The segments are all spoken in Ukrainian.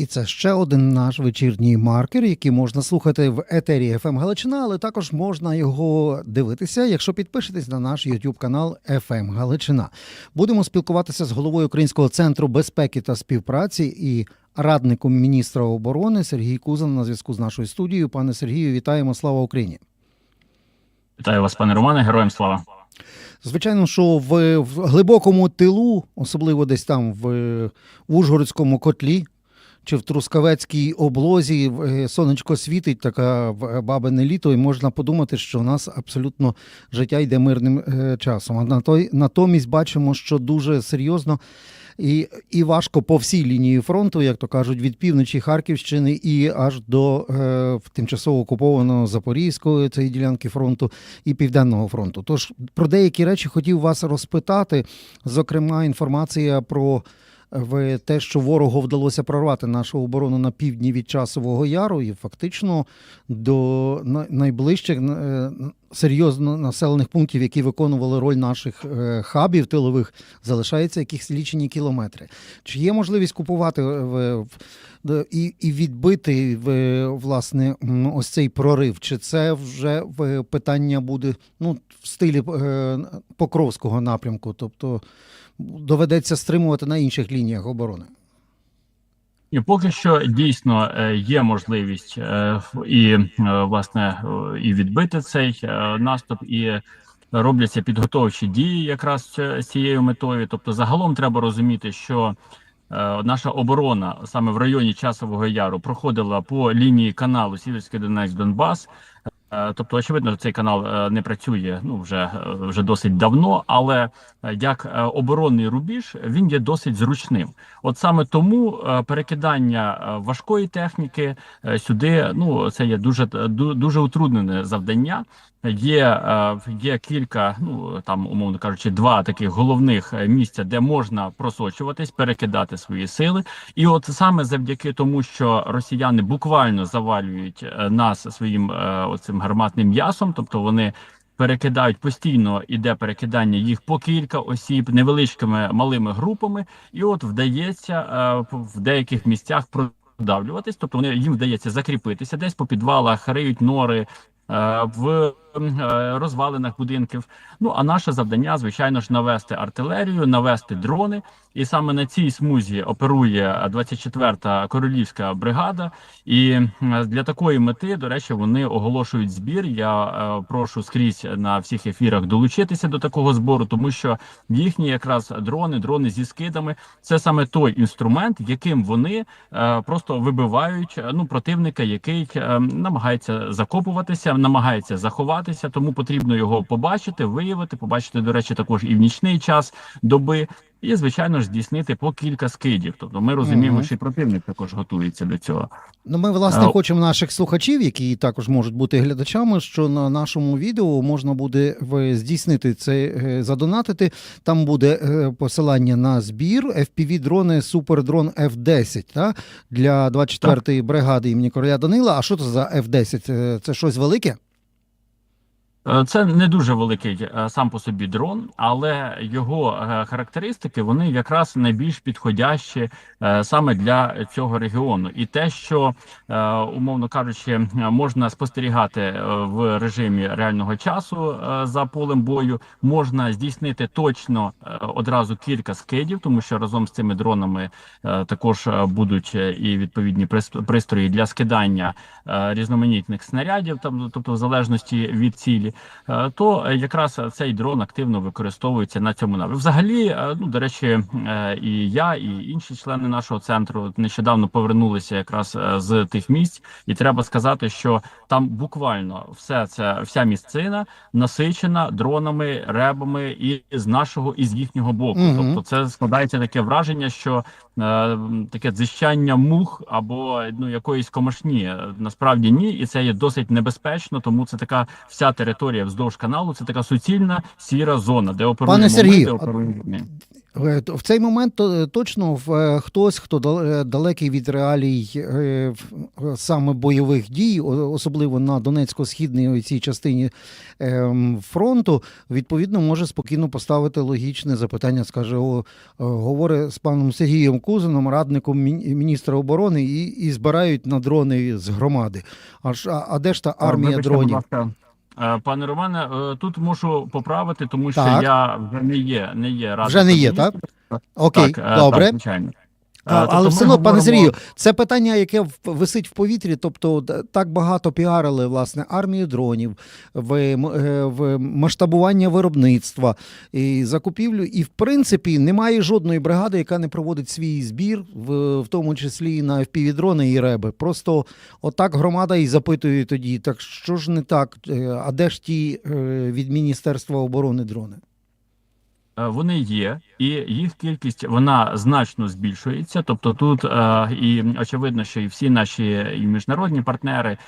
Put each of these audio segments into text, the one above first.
І це ще один наш вечірній маркер, який можна слухати в етері FM Галичина, але також можна його дивитися, якщо підпишетесь на наш YouTube канал FM Галичина. Будемо спілкуватися з головою Українського центру безпеки та співпраці і радником міністра оборони Сергій Кузан на зв'язку з нашою студією. Пане Сергію, вітаємо! Слава Україні! Вітаю вас, пане Романе, героям слава. Звичайно, що в, в глибокому тилу, особливо десь там в, в Ужгородському котлі чи в Трускавецькій облозі, е, сонечко світить, така в- бабине літо, і можна подумати, що у нас абсолютно життя йде мирним е, часом. А на той, натомість бачимо, що дуже серйозно. І, і важко по всій лінії фронту, як то кажуть, від півночі Харківщини і аж до е, тимчасово окупованого Запорізької цієї ділянки фронту і Південного фронту. Тож про деякі речі хотів вас розпитати. Зокрема, інформація про в те, що ворогу вдалося прорвати нашу оборону на півдні від часового яру, і фактично до найближчих е, серйозно населених пунктів, які виконували роль наших е, хабів тилових, залишається якісь лічені кілометри. Чи є можливість купувати е, і, і відбити в, власне ось цей прорив? Чи це вже в, питання буде ну, в стилі Покровського напрямку? Тобто доведеться стримувати на інших лініях оборони? І поки що дійсно е, є можливість е, і е, власне і відбити цей наступ, і робляться підготовчі дії якраз з цією метою. Тобто, загалом треба розуміти, що наша оборона саме в районі Часового Яру проходила по лінії каналу Сіверський Донець Донбас. Е, Тобто, очевидно, цей канал е, не працює ну вже е, вже досить давно, але як оборонний рубіж він є досить зручним. От саме тому перекидання важкої техніки сюди ну це є дуже ду- дуже утруднене завдання. Є, е, є кілька, ну там умовно кажучи, два таких головних е, місця, де можна просочуватись, перекидати свої сили. І от саме завдяки тому, що росіяни буквально завалюють е, нас своїм оцим гарматним м'ясом, тобто вони. Перекидають постійно іде перекидання їх по кілька осіб невеличкими малими групами, і от вдається в деяких місцях продавлюватись, тобто вони їм вдається закріпитися десь по підвалах, риють нори в е, розвалинах будинків. Ну а наше завдання, звичайно ж, навести артилерію, навести дрони. І саме на цій смузі оперує 24-та королівська бригада. І е, для такої мети, до речі, вони оголошують збір. Я е, прошу скрізь на всіх ефірах долучитися до такого збору, тому що їхні якраз дрони, дрони зі скидами, це саме той інструмент, яким вони е, просто вибивають е, ну противника, який е, намагається закопуватися, намагається заховатися. Тому потрібно його побачити, виявити, побачити, до речі, також і в нічний час доби. І звичайно ж здійснити по кілька скидів. Тобто ми розуміємо, Мгм. що і противник також готується до цього. Ну, ми, власне, А, хочемо наших слухачів, які також можуть бути глядачами, що на нашому відео можна буде здійснити це, е, задонатити. Там буде е, посилання на збір FPV-дрони Супердрон F10 та? для 24-ї бригади імені короля Данила. А що це за F10? Е, Це щось велике? Е, Це не дуже великий е, сам по собі дрон, але його е, характеристики вони якраз найбільш підходящі саме для цього регіону. І те, що умовно кажучи, можна спостерігати в режимі реального часу за полем бою, можна здійснити точно одразу кілька скидів, тому що разом з цими дронами також будуть і відповідні прис- пристрої для скидання різноманітних снарядів, там тобто в залежності від цілі. Е, то якраз цей дрон активно використовується на цьому напрямку. Взагалі, е, ну до речі, е, і я, і інші члени нашого центру нещодавно повернулися якраз з тих місць, і треба сказати, що там буквально все це вся місцина насичена дронами, ребами і з нашого, і з їхнього боку. Мгм. Тобто, це складається таке враження, що таке дзищання мух або ну якоїсь комашні. Е, Насправді ні, і це є досить небезпечно, тому це така вся територія вздовж каналу. Це така суцільна сіра зона, де оперує Пане Сергію, Е, В цей момент точно в- е, хтось, хто дал- е, далекий від реалій е, е, саме бойових дій, особливо на Донецько-східній цій частині ем, фронту, відповідно може спокійно поставити логічне запитання. Скаже, о, е, говорить з паном Сергієм Кузином, радником міністра оборони, і, і збирають на дрони з громади. Аж а, а де ж та армія Вибачте, будь дронів? ласка. Е, Пане Романе, е, тут мушу поправити, тому що Так. я вже не є, не є радником Вже не є, так? Окей, Так, е, добре. Так, звичайно. Е, А, тобто але все одно, пане говоримо- Сергію, це питання, яке висить в повітрі. Тобто, так багато піарили власне армію дронів, в, е, в масштабування виробництва і закупівлю. І в принципі немає жодної бригади, яка не проводить свій збір, в, в тому числі і на FPV-дрони і реби. Просто отак громада і запитує тоді: так що ж не так? Е, А де ж ті е, від Міністерства оборони дрони? Е, Вони є, і їх кількість вона значно збільшується. Тобто, тут е, і очевидно, що і всі наші і міжнародні партнери,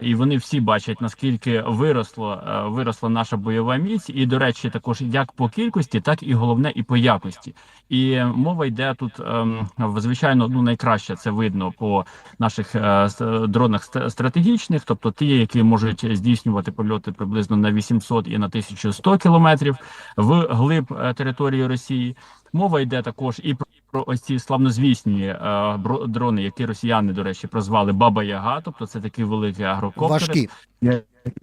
і вони всі бачать наскільки виросло е, виросла наша бойова міць, і до речі, також як по кількості, так і головне, і по якості. І мова йде тут ем, звичайно, ну найкраще це видно по наших е, дронах стратегічних, тобто ті, які можуть здійснювати польоти приблизно на 800 і на 1100 кілометрів в глиб е, території Росії. Мова йде також і про, про ось ці славнозвісні е, дрони, які росіяни, до речі, прозвали Баба Яга, тобто це такі великі агрокоптери. Важкі.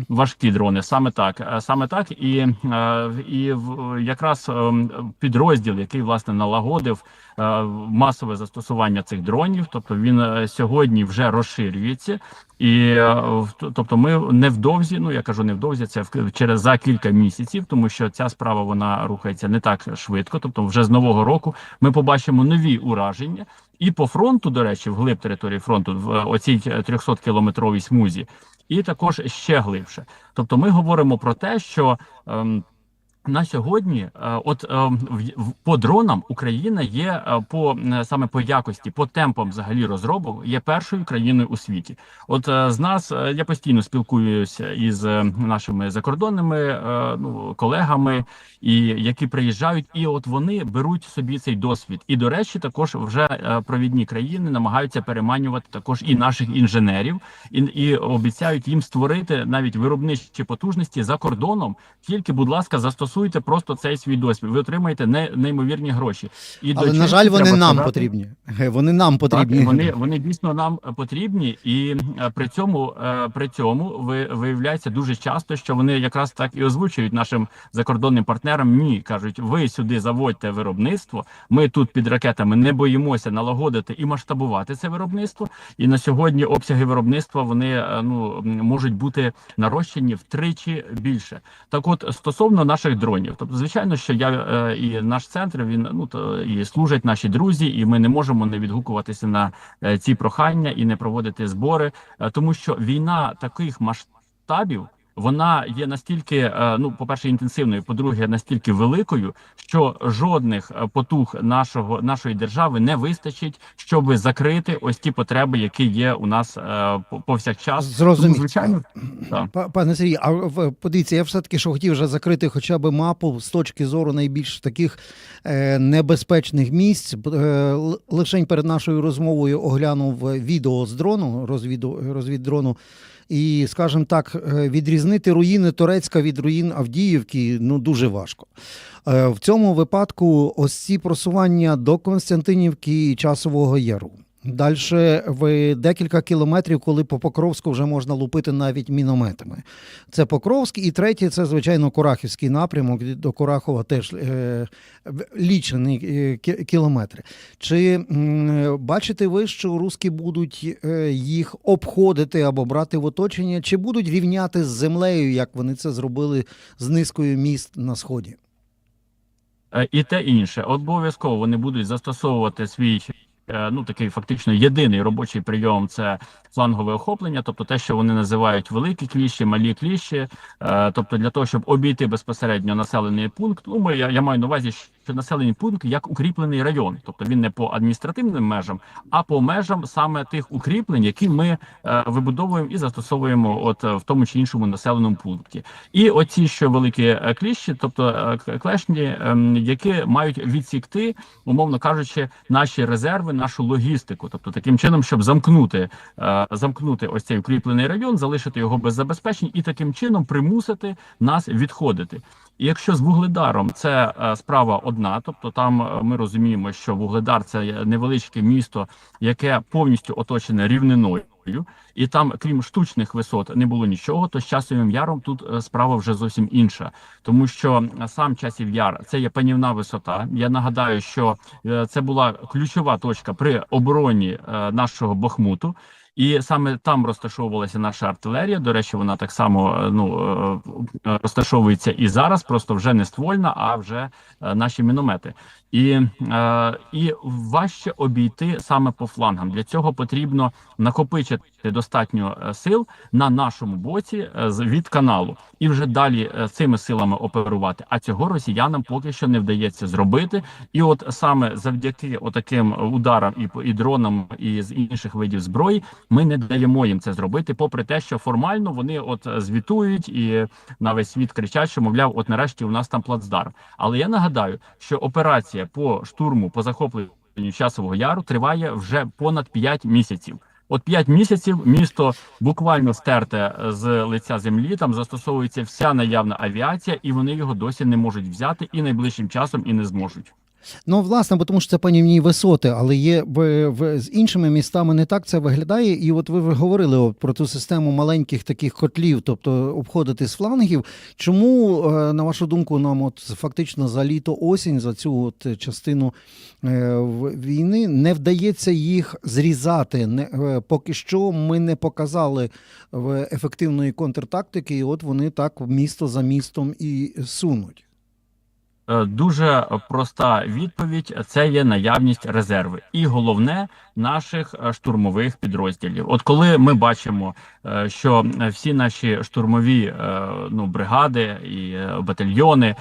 Важкі дрони, саме так, Е, саме так, і, е, і в- якраз ем, підрозділ, який власне налагодив е, масове застосування цих дронів, тобто він е, сьогодні вже розширюється, і е, в- тобто ми невдовзі, ну я кажу невдовзі, це в- через за кілька місяців, тому що ця справа вона рухається не так швидко. Тобто, вже з нового року ми побачимо нові ураження. І по фронту, до речі, вглиб території фронту, в е, оцій 300 кілометровій смузі, і також ще глибше. Тобто, ми говоримо про те, що ем, на сьогодні, е, от в- по дронам Україна є е, по е, саме по якості, по темпам взагалі розробок, є першою країною у світі. От е, з нас е, я постійно спілкуюся із е, нашими закордонними е, ну, колегами, і які приїжджають, і от вони беруть собі цей досвід. І до речі, також вже е, провідні країни намагаються переманювати також і наших інженерів, і, і обіцяють їм створити навіть виробничі потужності за кордоном. Тільки, будь ласка, застосуйте просто цей свій досвід. Ви отримаєте не, неймовірні гроші. І до Але, на честі жаль, вони нам сказати- потрібні. Е, Вони нам потрібні. так, вони, вони дійсно нам потрібні, і е, при цьому е, при цьому ви виявляється дуже часто, що вони якраз так і озвучують нашим закордонним партнерам. Ні, кажуть, ви сюди заводьте виробництво. Ми тут під ракетами не боїмося налагодити і масштабувати це виробництво. І на сьогодні обсяги виробництва вони ну можуть бути нарощені втричі більше. Так, от стосовно наших дронів, тобто, звичайно, що я і наш центр він ну то і служать наші друзі, і ми не можемо не відгукуватися на е, ці прохання і не проводити збори, е, тому що війна таких масштабів. Вона є настільки, е, ну, по-перше, інтенсивною, по-друге, настільки великою, що жодних е, потуг нашого нашої держави не вистачить, щоб закрити ось ті потреби, які є у нас е, повсякчас. Зрозуміло. Звичайно, так. Па- Пане Сергій, а подивіться, я все-таки що хотів вже закрити хоча б мапу з точки зору найбільш таких небезпечних місць. Лишень перед нашою розмовою оглянув відео з дрону, розвіду, розвіддрону. І, скажімо так, е, відрізнити руїни Турецька від руїн Авдіївки ну дуже важко. Е, В цьому випадку ось ці просування до Константинівки і Часового Яру. Далі в декілька кілометрів, коли по Покровську вже можна лупити навіть мінометами. Це Покровськ, і третє це, звичайно, Курахівський напрямок. До Курахова теж е, лічені е, кілометри. Чи м, бачите ви, що руски будуть е, їх обходити або брати в оточення, чи будуть рівняти з землею, як вони це зробили з низкою міст на сході? Е, і те інше. Обов'язково вони будуть застосовувати свій. Е, Ну, такий фактично єдиний робочий прийом це флангове охоплення, тобто те, що вони називають великі кліщі, малі кліщі. Е, Тобто, для того, щоб обійти безпосередньо населений пункт, ну ми я, я маю на увазі, населений пункт як укріплений район, тобто він не по адміністративним межам, а по межам саме тих укріплень, які ми е, вибудовуємо і застосовуємо, от е, в тому чи іншому населеному пункті. І оці що великі е, кліщі, тобто е, клешні, ем, які мають відсікти, умовно кажучи, наші резерви, нашу логістику, тобто таким чином, щоб замкнути, е, замкнути ось цей укріплений район, залишити його без забезпечень і таким чином примусити нас відходити. Якщо з вугледаром це е, справа одна, тобто там е, ми розуміємо, що вугледар це невеличке місто, яке повністю оточене рівниною. І там, крім штучних висот, не було нічого. То з часовим яром тут е, справа вже зовсім інша, тому що сам часів яр це є панівна висота. Я нагадаю, що це була ключова точка при обороні нашого Бахмуту. І саме там розташовувалася наша артилерія. До речі, вона так само е, ну е, е, розташовується і зараз, просто вже не ствольна, а вже наші міномети. І, і важче обійти саме по флангам. Для цього потрібно накопичити достатньо сил на нашому боці від каналу, і вже далі цими силами оперувати. А цього росіянам поки що не вдається зробити. І от саме завдяки отаким ударам і по- і дронам, і з інших видів зброї, ми не даємо їм це зробити, попри те, що формально вони от е, звітують і на весь світ кричать, що мовляв, от нарешті у нас там плацдарм. Але я нагадаю, що операція по штурму по захопленню часового яру триває вже понад 5 місяців. От 5 місяців місто буквально стерте з лиця землі. Там застосовується вся наявна авіація, і вони його досі не можуть взяти і найближчим часом і не зможуть. Ну, власне, бо тому що це панівні висоти, але є в, в, з іншими містами не так це виглядає. І от ви говорили от про ту систему маленьких таких котлів, тобто обходити з флангів. Чому, е, на вашу думку, нам от фактично за літо осінь, за цю от частину е, війни не вдається їх зрізати? Не, е, поки що ми не показали ефективної контртактики, і от вони так місто за містом і сунуть. Е, Дуже проста відповідь: це є наявність резерви, і головне наших е, штурмових підрозділів. От коли ми бачимо, е, що всі наші штурмові ну бригади і батальйони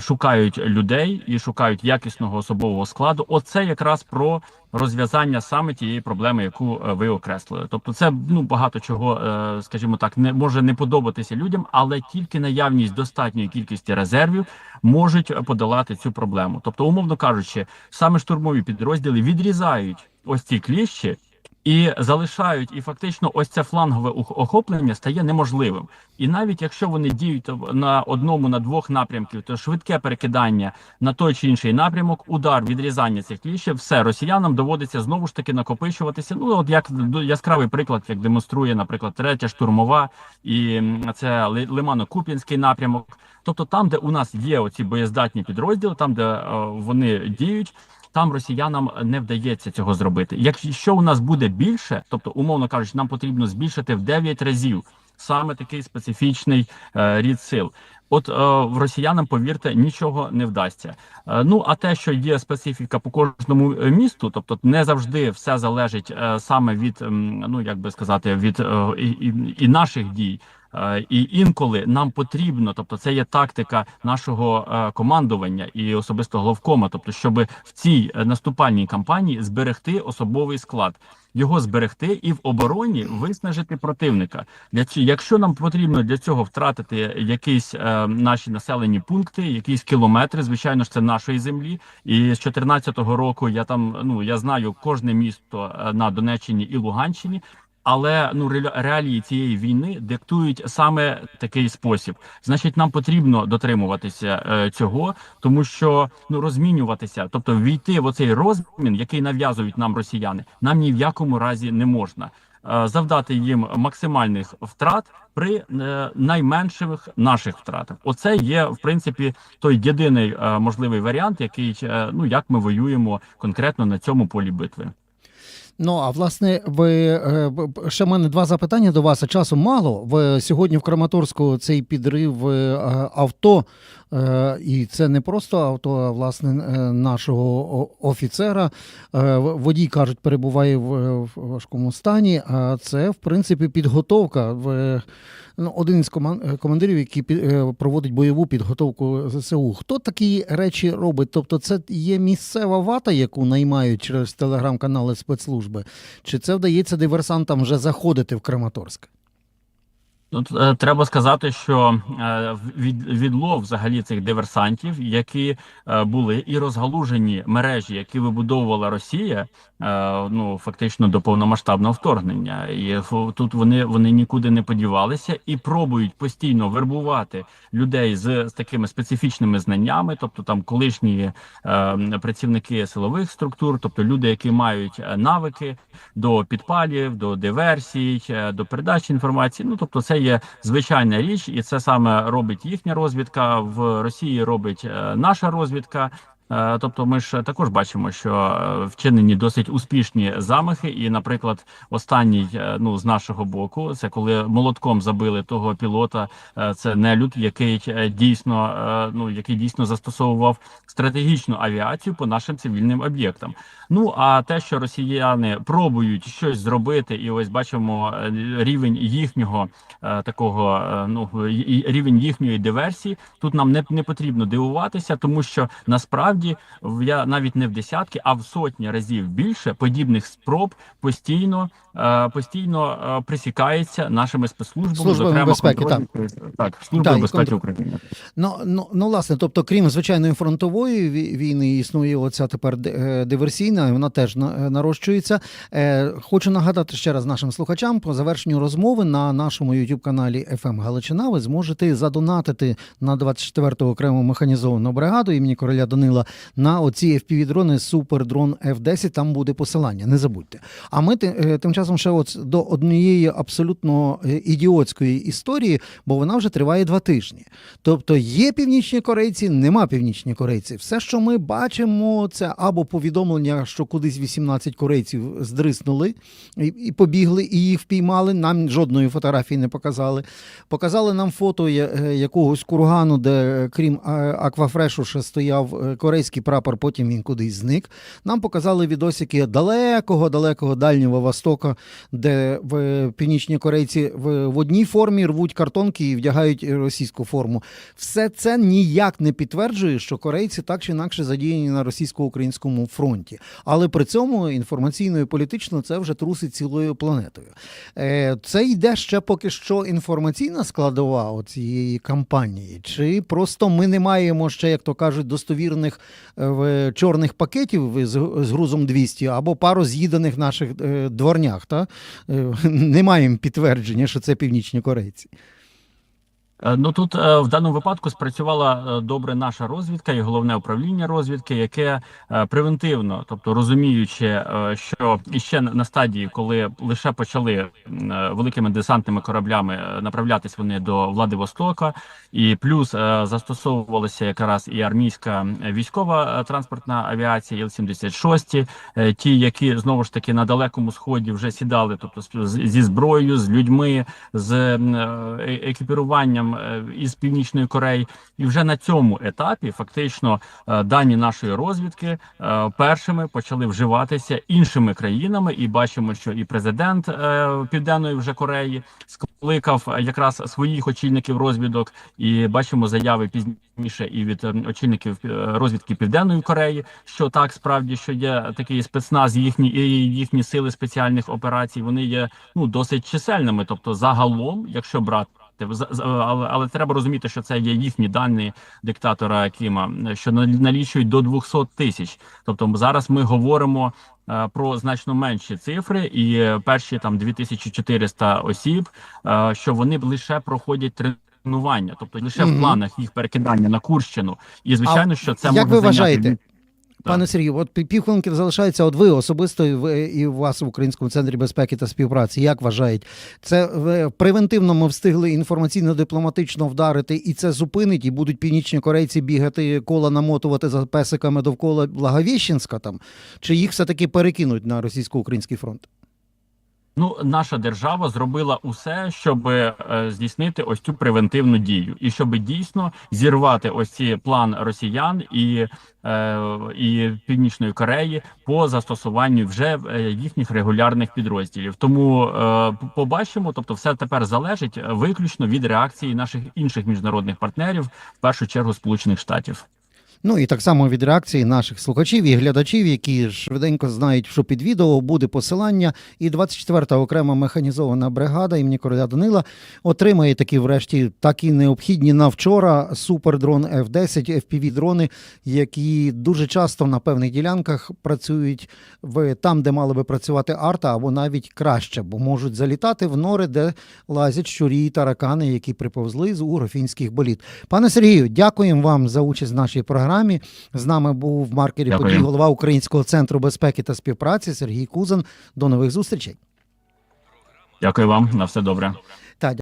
шукають людей і шукають якісного особового складу, оце якраз про розв'язання саме тієї проблеми, яку е, ви окреслили. Тобто, це ну багато чого, е, скажімо так, не може не подобатися людям, але тільки наявність достатньої кількості резервів можуть подолати цю проблему. Тобто, умовно кажучи, саме штурмові підрозділи відрізають ось ці кліщі. І залишають, і фактично, ось це флангове охоплення стає неможливим. І навіть якщо вони діють на одному на двох напрямків, то швидке перекидання на той чи інший напрямок, удар, відрізання цих кліщів, все росіянам доводиться знову ж таки накопичуватися. Ну от як яскравий приклад, як демонструє, наприклад, третя штурмова, і це Лимано-Куп'янський напрямок. Тобто, там, де у нас є оці боєздатні підрозділи, там де е, вони діють. Там росіянам не вдається цього зробити. Якщо у нас буде більше, тобто, умовно кажучи, нам потрібно збільшити в 9 разів саме такий специфічний е, рід сил. От е, росіянам, повірте, нічого не вдасться. Е, ну а те, що є специфіка по кожному е, місту, тобто не завжди все залежить е, саме від, ем, ну як би сказати, від е, і, і наших дій. Е, І інколи нам потрібно, тобто це є тактика нашого е, командування і особисто головкома, тобто, щоб в цій е, наступальній кампанії зберегти особовий склад, його зберегти і в обороні виснажити противника. Для ці- якщо нам потрібно для цього втратити якісь е, наші населені пункти, якісь кілометри, звичайно ж, це нашої землі. І з 2014 року я там ну я знаю кожне місто на Донеччині і Луганщині. Але ну ре- реалії цієї війни диктують саме такий спосіб. Значить, нам потрібно дотримуватися е, цього, тому що ну розмінюватися, тобто війти в оцей розмін, який нав'язують нам росіяни, нам ні в якому разі не можна. Е, Завдати їм максимальних втрат при е, найменших наших втратах. Оце є в принципі той єдиний е, можливий варіант, який е, ну як ми воюємо конкретно на цьому полі битви. Ну а власне, ви е, ще в мене два запитання до вас. Часу мало. В сьогодні в Краматорську цей підрив е, авто Е, І це не просто авто, а власне нашого офіцера. Водій кажуть, перебуває в важкому стані. А це в принципі підготовка в один із коман- е, командирів, який е, проводить бойову підготовку ЗСУ. Хто такі речі робить? Тобто, це є місцева вата, яку наймають через телеграм-канали спецслужби, чи це вдається диверсантам вже заходити в Краматорськ? Тут е, треба сказати, що е, від, відлов взагалі цих диверсантів, які е, були і розгалужені мережі, які вибудовувала Росія, ну фактично до повномасштабного вторгнення, і тут вони, вони нікуди не подівалися і пробують постійно вербувати людей з, з такими специфічними знаннями, тобто там колишні е, працівники силових структур, тобто люди, які мають е, навики до підпалів, до диверсій, е, до передачі інформації. Ну тобто, це є звичайна річ, і це саме робить їхня розвідка в Росії. Робить е, наша розвідка. Е, Тобто, ми ж також бачимо, що е, вчинені досить успішні замахи. І, наприклад, останній е, ну з нашого боку, це коли молотком забили того пілота. Це нелюд, який дійсно ну який дійсно застосовував стратегічну авіацію по нашим цивільним об'єктам. Ну а те, що росіяни пробують щось зробити, і ось бачимо рівень їхнього такого, ну рівень їхньої диверсії. Тут нам не, не потрібно дивуватися, тому що насправді в- я навіть не в десятки, а в сотні разів більше подібних спроб постійно е, постійно е, присікається нашими спецслужбами, Службами зокрема безпеки, так. так службою Так, безпеки України. Ну, ну, ну, власне, тобто, крім звичайної фронтової війни, існує оця тепер е, диверсійна, вона теж на- нарощується. Хочу нагадати ще раз нашим слухачам по завершенню розмови на нашому youtube каналі FM Галичина. Ви зможете задонатити на 24-ту окрему механізовану бригаду імені короля Данила на оці FPV-дрони Супердрон F10. Там буде посилання, не забудьте. А ми е, тим часом ще от до однієї абсолютно е, ідіотської історії, бо вона вже триває два тижні. Тобто є північні корейці, нема північні корейці. Все, що ми бачимо, це або повідомлення, що кудись 18 корейців здриснули і, побігли, і їх впіймали. Нам жодної фотографії не показали. Показали нам фото е, якогось кургану, де крім аквафрешу ще стояв е, корейський прапор, потім він кудись зник. Нам показали відосики далекого, далекого дальнього востока, де в північні корейці в, в одній формі рвуть картонки і вдягають російську форму. Все це ніяк не підтверджує, що корейці так чи інакше задіяні на російсько-українському фронті. Але при цьому інформаційно і політично це вже трусить цілою планетою. Е, Це йде ще поки що інформаційна складова цієї кампанії, чи просто ми не маємо ще, як то кажуть, достовірних е, чорних пакетів з, грузом 200 або пару з'їданих наших е, дворнях. Та? Е, Не маємо підтвердження, що це північні корейці. Е, Ну тут е, в даному випадку спрацювала е, добре наша розвідка і головне управління розвідки, яке превентивно, тобто розуміючи, що іще на стадії, коли лише почали великими десантними кораблями направлятись вони до Владивостока, і плюс застосовувалася якраз і армійська військова транспортна авіація Іл-76, е, ті, які знову ж таки на далекому сході вже сідали, тобто зі зброєю, з людьми, з екіпіруванням е, із північної Кореї, і вже на цьому етапі фактично е, дані нашої розвідки е, першими почали вживатися іншими країнами, і бачимо, що і президент Південної вже Кореї скликав якраз своїх очільників розвідок, і бачимо заяви пізніше і від очільників розвідки Південної Кореї, що так справді що є такий спецназ, їхні і їхні сили спеціальних операцій. Вони є ну досить чисельними. Тобто, загалом, якщо брати. За- Але, але треба розуміти, що це є їхні дані диктатора Кіма, що на- налічують до 200 тисяч. Тобто зараз ми говоримо е, про значно менші цифри, і е, перші там 2400 осіб, е, що вони лише проходять тренування, тобто лише Мгм. в планах їх перекидання на Курщину. І звичайно, що це як може ви зайняти вважаєте, від- Пане Сергію, от пів- півхвилинки залишається. От ви особисто і у вас в Українському центрі безпеки та співпраці. Як вважають, це превентивно ми встигли інформаційно-дипломатично вдарити, і це зупинить, і будуть північні корейці бігати кола намотувати за песиками довкола Благовіщенська там, чи їх все таки перекинуть на російсько-український фронт? Ну, наша держава зробила усе, щоб е, здійснити ось цю превентивну дію, і щоб дійсно зірвати ось ці план росіян і, е, і Північної Кореї по застосуванню вже е, їхніх регулярних підрозділів. Тому е, побачимо, тобто, все тепер залежить виключно від реакції наших інших міжнародних партнерів, в першу чергу Сполучених Штатів. Ну і так само від реакції наших слухачів і глядачів, які швиденько знають, що під відео буде посилання. І 24-та окрема механізована бригада імені короля Данила отримає такі, врешті, такі необхідні на вчора супердрон F-10, fpv дрони, які дуже часто на певних ділянках працюють в там, де мали би працювати арта, або навіть краще, бо можуть залітати в нори, де лазять щурі і таракани, які приповзли з угрофінських боліт. Пане Сергію, дякуємо вам за участь в нашій програмі. З нами був в маркері Дякую. подій голова Українського центру безпеки та співпраці Сергій Кузан. До нових зустрічей. Дякую вам на все добре.